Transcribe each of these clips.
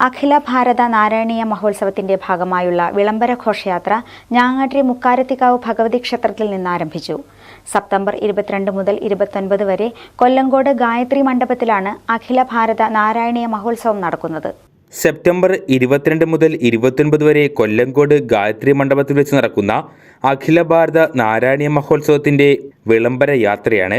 അഖില ഭാരത നാരായണീയ മഹോത്സവത്തിന്റെ ഭാഗമായുള്ള വിളംബര ഘോഷയാത്ര ഞാങ്ങാട്രി മുക്കാരത്തിക്കാവ് ഭഗവതി ക്ഷേത്രത്തിൽ നിന്ന് ആരംഭിച്ചു സെപ്റ്റംബർ ഇരുപത്തിരണ്ട് മുതൽ ഇരുപത്തൊൻപത് വരെ കൊല്ലങ്കോട് ഗായത്രി മണ്ഡപത്തിലാണ് അഖില ഭാരത നാരായണീയ മഹോത്സവം നടക്കുന്നത്. സെപ്റ്റംബർ ഇരുപത്തിരണ്ട് മുതൽ ഇരുപത്തൊൻപത് വരെ കൊല്ലങ്കോട് ഗായത്രി മണ്ഡപത്തിൽ വെച്ച് നടക്കുന്ന അഖില ഭാരത നാരായണീയ മഹോത്സവത്തിന്റെ വിളംബര യാത്രയാണ്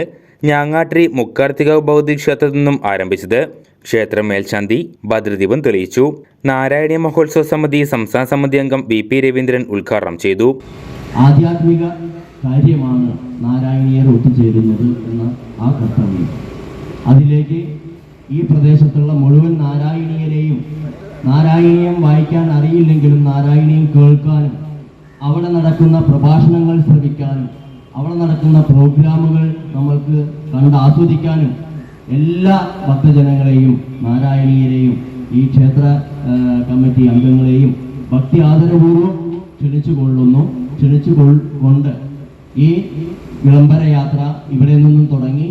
ഞാങ്ങാട്രി മുക്കാർത്തികാവ് ഭൗതിക ക്ഷേത്രത്തിൽ നിന്നും ആരംഭിച്ചത്. ക്ഷേത്രം മേൽശാന്തി ഭദ്രദീപം തെളിയിച്ചു. നാരായണീയ മഹോത്സവ സമിതി സംസ്ഥാന സമിതി അംഗം വി പി രവീന്ദ്രൻ ഉദ്ഘാടനം ചെയ്തു. ആധ്യാത്മിക കാര്യമാണ് നാരായണീയർ ഒത്തുചേരുന്നത് എന്ന ആ കർത്തവ്യം. അതിലേക്ക് ഈ പ്രദേശത്തുള്ള മുഴുവൻ നാരായണീയരെയും നാരായണീയം വായിക്കാൻ അറിയില്ലെങ്കിലും നാരായണീയം കേൾക്കാനും അവിടെ നടക്കുന്ന പ്രഭാഷണങ്ങൾ ശ്രവിക്കാനും അവിടെ നടക്കുന്ന പ്രോഗ്രാമുകൾ നമ്മൾക്ക് കണ്ട് ആസ്വദിക്കാനും എല്ലാ ഭക്തജനങ്ങളെയും നാരായണീയരെയും ഈ ക്ഷേത്ര കമ്മിറ്റി അംഗങ്ങളെയും ഭക്തി ആദരപൂർവം ക്ഷണിച്ചു കൊള്ളുന്നു ക്ഷണിച്ചു കൊണ്ട് ഈ വിളംബര യാത്ര ഇവിടെ നിന്നും തുടങ്ങി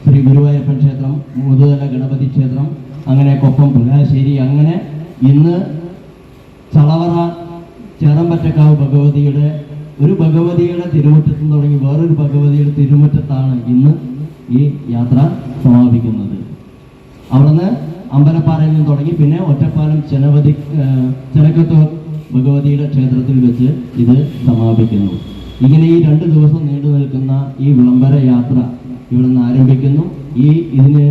ശ്രീ ഗുരുവായൂരപ്പൻ ക്ഷേത്രം മുതുതല ഗണപതി ക്ഷേത്രം അങ്ങനെ കൊപ്പം പുലാശ്ശേരി അങ്ങനെ ഇന്ന് ചളവറ ചേറമ്പറ്റക്കാവ് ഭഗവതിയുടെ ഒരു ഭഗവതിയുടെ തിരുമുറ്റത്ത് തുടങ്ങി വേറൊരു ഭഗവതിയുടെ തിരുമുറ്റത്താണ് ഇന്ന് ഈ യാത്ര സമാപിക്കുന്നത്. അവിടുന്ന് അമ്പലപ്പാറയിൽ നിന്ന് തുടങ്ങി പിന്നെ ഒറ്റപ്പാലം ചെനവതി ചെനക്കത്തൂർ ഭഗവതിയുടെ ക്ഷേത്രത്തിൽ വെച്ച് ഇത് സമാപിക്കുന്നു. ഇങ്ങനെ ഈ രണ്ട് ദിവസം നീണ്ടു നിൽക്കുന്ന ഈ വിളംബര യാത്ര ഇവിടെ നിന്ന് ആരംഭിക്കുന്നു. ഈ ഇതിന്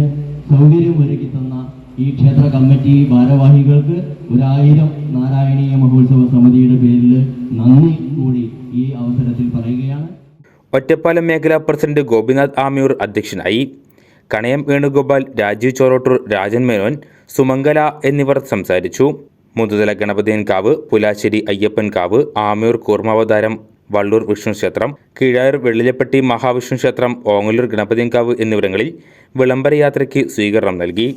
സൗകര്യം ഒരുക്കി തന്ന ഈ ക്ഷേത്ര കമ്മിറ്റി ഭാരവാഹികൾക്ക് ഒരായിരം നാരായണീയ മഹോത്സവ സമിതിയുടെ പേരിൽ നന്ദി കൂടി ഈ അവസരത്തിൽ ഒറ്റപ്പാലം മേഖലാ പ്രസിഡന്റ് ഗോപിനാഥ് ആമിയൂർ അധ്യക്ഷനായി. കണയം വേണുഗോപാൽ രാജീവ് ചോറോട്ടൂർ രാജൻ മേനോൻ സുമംഗല എന്നിവർ സംസാരിച്ചു. മുതുതല ഗണപതിയൻകാവ് പുലാശ്ശേരി അയ്യപ്പൻകാവ് ആമിയൂർ കൂർമാവതാരം വള്ളൂർ വിഷ്ണു ക്ഷേത്രം കീഴായൂർ വെള്ളിലപ്പെട്ടി മഹാവിഷ്ണു ക്ഷേത്രം ഓങ്ങല്ലൂർ ഗണപതിയൻകാവ് എന്നിവിടങ്ങളിൽ വിളംബര യാത്രയ്ക്ക് സ്വീകരണം നൽകി.